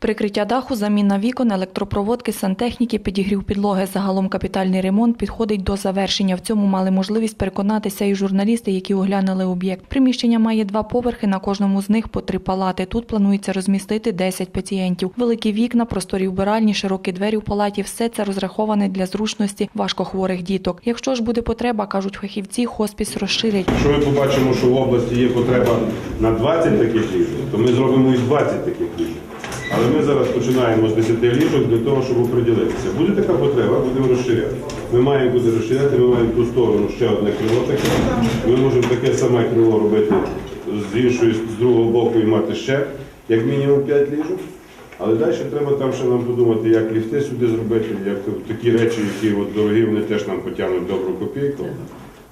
Прикриття даху, заміна вікон, електропроводки, сантехніки, підігрів підлоги. Загалом капітальний ремонт підходить до завершення. В цьому мали можливість переконатися і журналісти, які оглянули об'єкт. Приміщення має два поверхи, на кожному з них по три палати. Тут планується розмістити 10 пацієнтів. Великі вікна, просторі вбиральні, широкі двері в палаті – все це розраховане для зручності важкохворих діток. Якщо ж буде потреба, кажуть фахівці, хоспіс розширять. Якщо ми побачимо, що в області є потреба на 20 таких ліжок, то ми зробимо і 20 таких ліжок. Але ми зараз починаємо з 10 ліжок для того, щоб оприділитися. Буде така потреба, будемо розширяти. Ми маємо куди розширяти, ми маємо ту сторону ще одне крило таке. Ми можемо таке саме крило робити з іншої, з другого боку і мати ще як мінімум 5 ліжок. Але далі треба там ще нам подумати, як ліфти сюди зробити, як такі речі, які от дорогі, вони теж нам потягнуть добру копійку.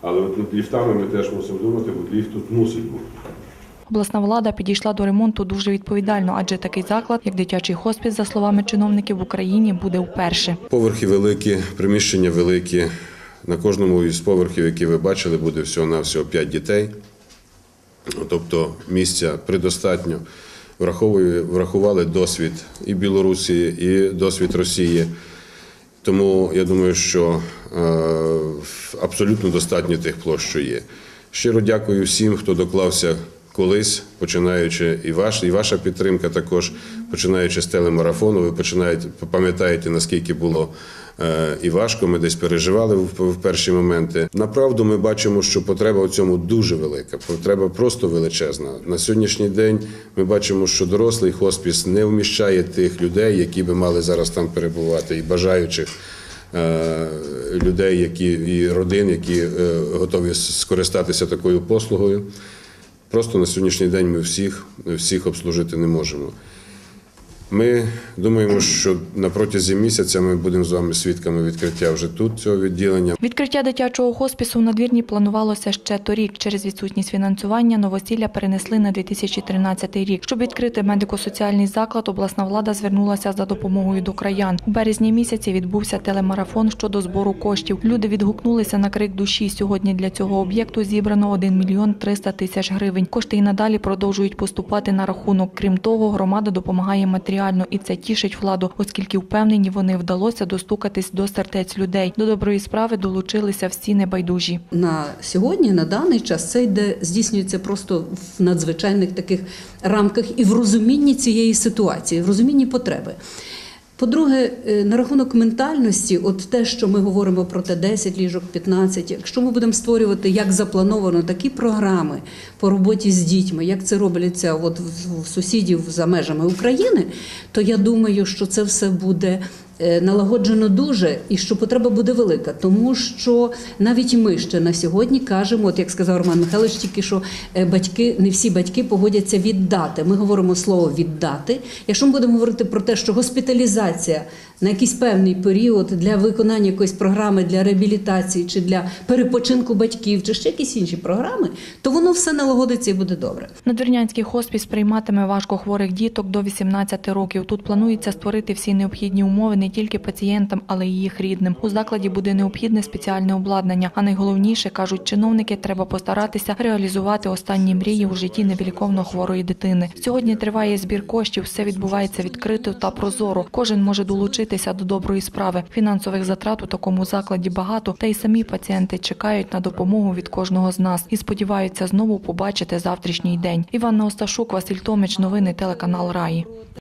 Але от над ліфтами ми теж мусимо думати, бо ліфт тут мусить бути. Обласна влада підійшла до ремонту дуже відповідально, адже такий заклад, як дитячий хоспіс, за словами чиновників в Україні, буде вперше. Поверхи великі, приміщення великі. На кожному із поверхів, які ви бачили, буде всього-навсього 5 дітей. Тобто місця предостатньо. Врахували досвід і Білорусі, і досвід Росії. Тому я думаю, що е, абсолютно достатньо тих площ, що є. Щиро дякую всім, хто доклався колись, починаючи і ваш, і ваша підтримка також, починаючи з телемарафону. Ви починаєте пам'ятаєте, наскільки було е, і важко. Ми десь переживали в, перші моменти. Направду, ми бачимо, що потреба у цьому дуже велика. Потреба просто величезна. На сьогоднішній день ми бачимо, що дорослий хоспіс не вміщає тих людей, які би мали зараз там перебувати, і бажаючих е, людей, які і родин, які е, готові скористатися такою послугою. Просто на сьогоднішній день ми всіх, всіх обслужити не можемо. Ми думаємо, що на протязі місяця ми будемо з вами свідками відкриття вже тут цього відділення. Відкриття дитячого хоспісу в надвірні планувалося ще торік. Через відсутність фінансування новосілля перенесли на 2013 рік. Щоб відкрити медико-соціальний заклад, обласна влада звернулася за допомогою до краян. У березні місяці відбувся телемарафон щодо збору коштів. Люди відгукнулися на крик душі. Сьогодні для цього об'єкту зібрано 1 мільйон 300 тисяч гривень. Кошти і надалі продовжують поступати на рахунок. Крім того, громада допомагає матеріально, і це тішить владу, оскільки впевнені вони вдалося достукатись до сердець людей. До доброї справи долучилися всі небайдужі. На сьогодні, на даний час, це йде здійснюється просто в надзвичайних таких рамках і в розумінні цієї ситуації, в розумінні потреби. По-друге, е, на рахунок ментальності, от те, що ми говоримо про те 10 ліжок, 15, якщо ми будемо створювати як заплановано такі програми по роботі з дітьми, як це робляться от в сусідів за межами України, то я думаю, що це все буде налагоджено дуже і що потреба буде велика, тому що навіть ми ще на сьогодні кажемо, от як сказав Роман Михайлович, тільки що е, батьки, не всі батьки погодяться віддати. Ми говоримо слово віддати. Якщо ми будемо говорити про те, що госпіталізація на якийсь певний період для виконання якоїсь програми для реабілітації чи для перепочинку батьків, чи ще якісь інші програми, то воно все налагодиться і буде добре. Надвірнянський хоспіс прийматиме важкохворих діток до 18 років. Тут планується створити всі необхідні умови не тільки пацієнтам, але й їх рідним. У закладі буде необхідне спеціальне обладнання. А найголовніше кажуть чиновники, треба постаратися реалізувати останні мрії у житті невіліковно хворої дитини. Сьогодні триває збір коштів. Все відбувається відкрито та прозоро. Кожен може долучитися до доброї справи. Фінансових затрат у такому закладі багато, та й самі пацієнти чекають на допомогу від кожного з нас і сподіваються знову побачити завтрашній день. Іванна Осташук, Василь Томич, новини телеканал Раї.